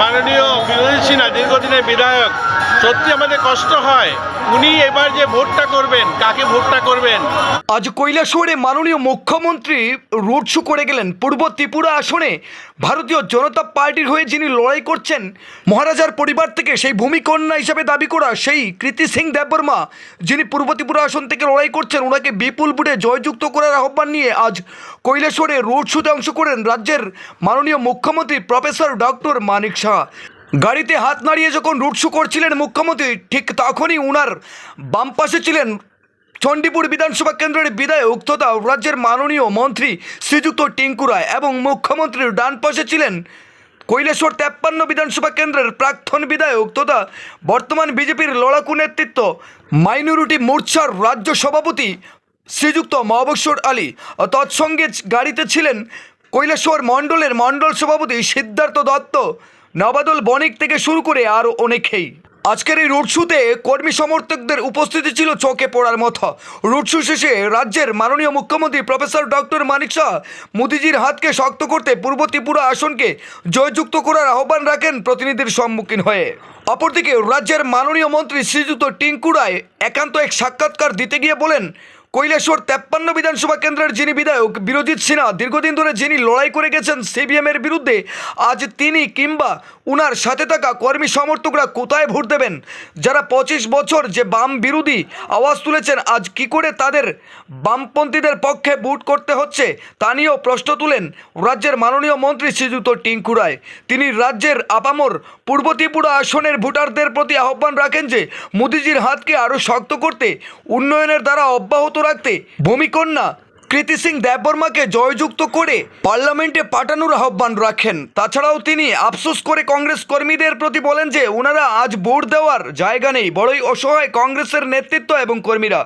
মাননীয় বিরোধী সিনহা দীর্ঘদিনের বিধায়ক। সত্যি আমাদের কষ্ট হয়। উনি এবার যে ভোটটা করবেন, কাকে ভোটটা করবেন? আজ কৈলাসহরে মাননীয় মুখ্যমন্ত্রী রোড শো করে গেলেন পূর্ব ত্রিপুরা আসনে। ভারতীয় জনতা পার্টির হয়ে যিনি লড়াই করছেন, মহারাজার পরিবার থেকে সেই ভূমিকন্যা হিসাবে দাবি করা সেই কৃতি সিং দেববর্মা, যিনি পূর্ব ত্রিপুরা আসন থেকে লড়াই করছেন, ওনাকে বিপুল বুটে জয়যুক্ত করার আহ্বান নিয়ে আজ কৈলাসহরে রোড শোতে অংশ করেন রাজ্যের মাননীয় মুখ্যমন্ত্রী প্রফেসর ডক্টর মানিক শাহ। গাড়িতে হাত নাড়িয়ে যখন রুট শো করছিলেন মুখ্যমন্ত্রী, ঠিক তখনই উনার বাম পাশে ছিলেন চণ্ডীপুর বিধানসভা কেন্দ্রের বিধায়ক তথা রাজ্যের মাননীয় মন্ত্রী শ্রীযুক্ত টিঙ্কু রায় এবং মুখ্যমন্ত্রীর ডান পাশে ছিলেন কৈলাসর তেপ্পান্ন বিধানসভা কেন্দ্রের প্রাক্তন বিধায়ক তথা বর্তমান বিজেপির লড়াকু নেতৃত্ব মাইনরিটি মোর্চার রাজ্য সভাপতি শ্রীযুক্ত মহাবশ্বর আলী। তৎসঙ্গে গাড়িতে ছিলেন কৈলাসহর মণ্ডলের মণ্ডল সভাপতি সিদ্ধার্থ দত্ত। নবাদল বণিক থেকে শুরু করে আরও অনেকেই। আজকের এই রোড শোতে কর্মী সমর্থকদের উপস্থিতি ছিল চোখে পড়ার মতো। রোড শো শেষে রাজ্যের মাননীয় মুখ্যমন্ত্রী প্রফেসর ডক্টর মানিক শাহ মোদিজির হাতকে শক্ত করতে পূর্ব ত্রিপুরা আসনকে জয়যুক্ত করার আহ্বান রাখেন প্রতিনিধির সম্মুখীন হয়ে। অপরদিকে রাজ্যের মাননীয় মন্ত্রী শ্রীযুক্ত টিঙ্কু রায় একান্ত এক সাক্ষাৎকার দিতে গিয়ে বলেন কৈলাসহর তেপ্পান্ন বিধানসভা কেন্দ্রের যিনি বিধায়ক বিরোজিৎ সিনহা দীর্ঘদিন ধরে যিনি লড়াই করে গেছেন সিবিএমের বিরুদ্ধে, আজ তিনি কিংবা উনার সাথে থাকা কর্মী সমর্থকরা কোথায় ভোট দেবেন? যারা পঁচিশ বছর যে বাম বিরোধী আওয়াজ তুলেছেন, আজ কি করে তাদের বামপন্থীদের পক্ষে ভোট করতে হচ্ছে? তা নিয়েও প্রশ্ন তুলেন রাজ্যের মাননীয় মন্ত্রী শ্রীযুক্ত টিঙ্কু রায়। তিনি রাজ্যের আপামর পূর্ব ত্রিপুরা আসনের ভোটারদের প্রতি আহ্বান রাখেন যে, মোদিজির হাতকে আরও শক্ত করতে উন্নয়নের দ্বারা অব্যাহত রাখতে ভূমিকন্যা কৃতি সিং দেববর্মাকে জয়যুক্ত করে পার্লামেন্টে পাঠানোর আহ্বান রাখেন। তাছাড়াও তিনি আফসোস করে কংগ্রেস কর্মীদের প্রতি বলেন যে ওনারা আজ ভোট দেওয়ার জায়গা নেই, বড়ই অসহায় কংগ্রেসের নেতৃত্ব এবং কর্মীরা।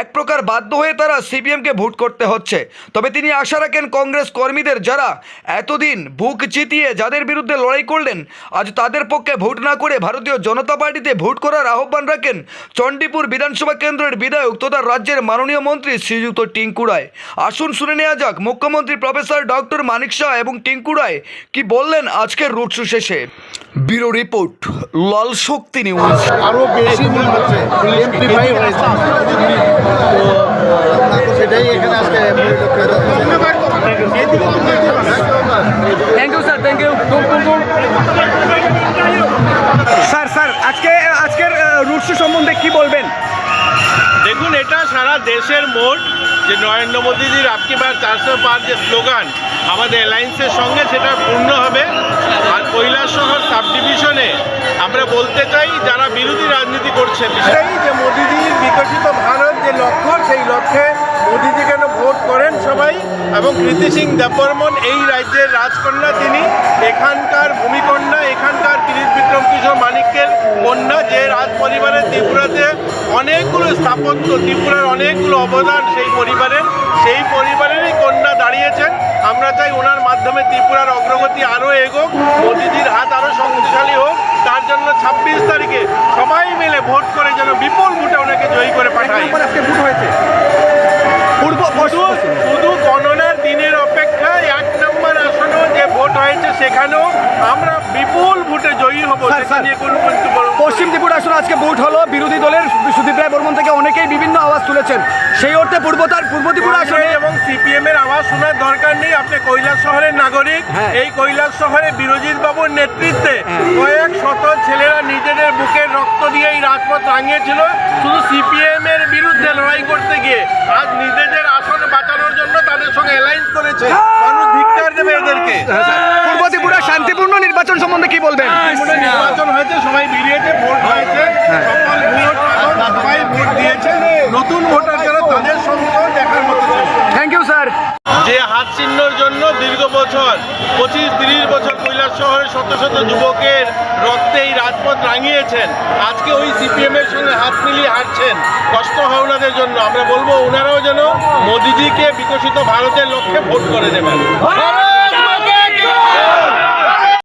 এক প্রকার বাধ্য হয়ে তারা সিপিএমকে ভোট করতে হচ্ছে। তবে তিনি আশা রাখেন কংগ্রেস কর্মীদের যারা এতদিন বুক চিতিয়ে যাদের বিরুদ্ধে লড়াই করলেন, আজ তাদের পক্ষে ভোট না করে ভারতীয় জনতা পার্টিতে ভোট করার আহ্বান রাখেন চণ্ডীপুর বিধানসভা কেন্দ্রের বিধায়ক তথা রাজ্যের মাননীয় মন্ত্রী শ্রীযুক্ত টিঙ্কু রায়। আসুন শুনে নেওয়া যাক মুখ্যমন্ত্রী প্রফেসর ডক্টর মানিক শাহ এবং টিঙ্কু রায় কি বললেন আজকের রোড শো শেষে? Bureau report Lal Shakti news. আরও বেশি মনে হচ্ছে এমপ্লিফাই হয়েছে। তো সেটাই এখানে আজকে thank you sir thank you sir sir আজকে আজকের রুটস সম্বন্ধে কি বলবেন? দেখুন, এটা সারা দেশের মোট যে নরেন্দ্র মোদীজির আপকি বার চারশো পার যে স্লোগান আমাদের অ্যালায়েন্সের সঙ্গে, সেটা পূর্ণ হবে। আর কৈলাস শহর সাব ডিভিশনে আমরা বলতে চাই, যারা বিরোধী রাজনীতি করছে সেই যে মোদিজির বিকশিত ভারত যে লক্ষ্য, সেই লক্ষ্যে মোদিজি কেন ভোট করেন সবাই? এবং কৃতি সিং দেববর্মন, এই রাজ্যের রাজকন্যা তিনি, এখানকার ভূমিকন্যা, এখানকার কিরিট বিক্রম কিশোর মানিক্যের কন্যা যে রাজ পরিবারের ত্রিপুরাতে অনেকগুলো স্থাপত্য, ত্রিপুরার অনেকগুলো অবদান সেই পরিবারের, সেই পরিবারেরই কন্যা দাঁড়িয়েছেন। আমরা চাই ওনার মাধ্যমে ত্রিপুরার অগ্রগতি আরও এগোক, মোদিজির হাত আরও শক্তিশালী হোক। তার জন্য ছাব্বিশ তারিখে সবাই সেখানেও আমরা বিপুল ভোটে জয়ী হব পশ্চিম ত্রিপুরা আসলে আজকে ভোট হলো বিরোধী দলের সুদীপ রায় বর্মন থেকে অনেকেই বিভিন্ন আওয়াজ তুলেছেন। সেই অর্থে পূর্বতার পূর্ব ত্রিপুরা কংগ্রেস এবং সিপিএম এর আওয়াজ শোনার দরকার নেই আপনি কৈলাস শহরের নাগরিক। হ্যাঁ। এই কৈলাস শহরে বিরোজিৎ বাবুর নেতৃত্বে কয়েক শত ছেলেরা নিজেদের বুকের রক্ত দিয়ে এই রাজপথ রাঙিয়েছিল। শুধু সিপিএম এর বিরুদ্ধে লড়াই করতে গিয়ে আজ নিজেদের আসন বাঁচানোর বলবেন? নির্বাচন হয়েছে সবাই বেরিয়েছে ভোট হয়েছে। সকল ভোট সবাই ভোট দিয়েছে। নতুন ভোটার যারা তাদের সঙ্গেও দেখার মতো থ্যাংক ইউ স্যার যে হাত চিহ্নর জন্য দীর্ঘ বছর পঁচিশ তিরিশ বছর কৈলাস শহরের শত শত যুবকের রক্তে এই রাজপথ রাঙিয়েছেন। আজকে ওই সিপিএম এর সঙ্গে হাত মিলিয়ে হাঁটছেন। কষ্ট হয় ওনাদের জন্য। আমরা বলব ওনারাও যেন মোদিজিকে বিকশিত ভারতের লক্ষ্যে ভোট করে দেবেন।